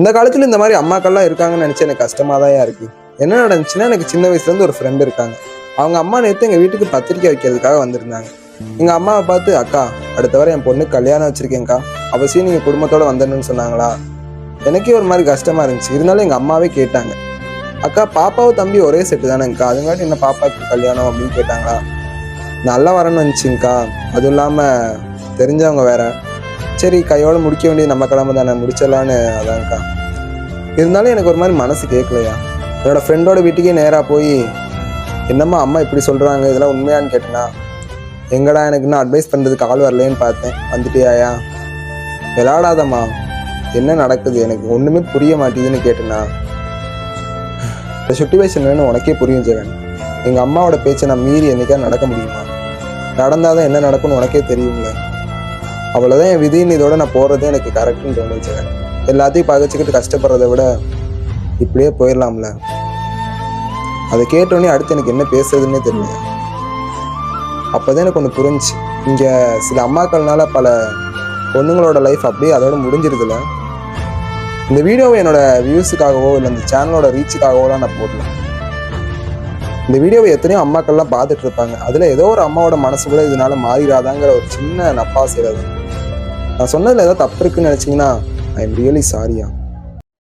இந்த காலத்தில் இந்த மாதிரி அம்மாக்கள்லாம் இருக்காங்கன்னு நினச்சி எனக்கு கஷ்டமாக தான் இருக்கு. என்ன நடந்துச்சுன்னா எனக்கு சின்ன வயசுலேருந்து ஒரு ஃப்ரெண்டு இருக்காங்க. அவங்க அம்மா நேற்று எங்கள் வீட்டுக்கு பத்திரிக்கை வைக்கிறதுக்காக வந்திருந்தாங்க. எங்கள் அம்மாவை பார்த்து அக்கா அடுத்த வாரம் என் பொண்ணு கல்யாணம் வச்சிருக்கேன்க்கா. அவசியம் நீங்கள் குடும்பத்தோட வந்துடணும்னு சொன்னாங்களா? எனக்கே ஒரு மாதிரி கஷ்டமாக இருந்துச்சு. இருந்தாலும் எங்கள் அம்மாவே கேட்டாங்க. அக்கா பாப்பாவும் தம்பி ஒரே செட்டு தானேங்க்கா அதுங்காட்டி என்ன பாப்பாவுக்கு கல்யாணம் அப்படின்னு கேட்டாங்களா? நல்லா வரணும்னு இருந்துச்சுங்க்கா அதுவும் இல்லாமல் தெரிஞ்சவங்க வேற. சரி கையோட முடிக்க வேண்டியது நம்ம கிளம்ப தானே முடிச்சிடலான்னு அதான்க்கா இருந்தாலும் எனக்கு ஒரு மாதிரி மனசு கேட்கலையா? என்னோட ஃப்ரெண்டோட வீட்டுக்கே நேராக போய் என்னம்மா அம்மா இப்படி சொல்கிறாங்க இதெல்லாம் உண்மையான்னு கேட்டேனா? எங்கடா எனக்கு இன்னும் அட்வைஸ் பண்ணுறதுக்கு ஆள் வரலேன்னு பார்த்தேன். வந்துட்டியாயா? விளாடாதம்மா என்ன நடக்குது? எனக்கு ஒன்றுமே புரிய மாட்டேங்குதுன்னு கேட்டேனா? இந்த சுச்சுவேஷன் வேணும் உனக்கே புரியும் ஜெகன். எங்கள் அம்மாவோட பேச்சை நான் மீறி என்னைக்கா நடக்க முடியுமா? நடந்தாதான் என்ன நடக்கும்னு உனக்கே தெரியும்ல. அவ்வளோதான் என் விதின்னு இதோட நான் போகிறதே எனக்கு கரெக்டுன்னு தோணுச்சு. எல்லாத்தையும் பகைச்சிக்கிட்டு கஷ்டப்படுறதை விட இப்படியே போயிடலாம்ல. அதை கேட்டோடனே அடுத்து எனக்கு என்ன பேசுறதுன்னே தெரியல. அப்போதான் எனக்கு ஒன்று புரிஞ்சு இங்கே சில அம்மாக்கள்னால பல பொண்ணுங்களோட லைஃப் அப்படியே அதோட முடிஞ்சிருதுல. இந்த வீடியோவை என்னோட வியூஸுக்காகவோ இல்லை இந்த சேனலோட ரீச்சுக்காகவோலாம் நான் போடல. இந்த வீடியோவை எத்தனையோ அம்மாக்கள்லாம் பார்த்துட்டு இருப்பாங்க. அதில் ஏதோ ஒரு அம்மாவோட மனசு கூட இதனால மாறிடாதாங்கிற ஒரு சின்ன நப்பா செய்கிறது நான் சொன்னதில் ஏதாவது தப்பு இருக்குன்னு நினச்சிங்கன்னா ஐ எம் ரியலி சாரியா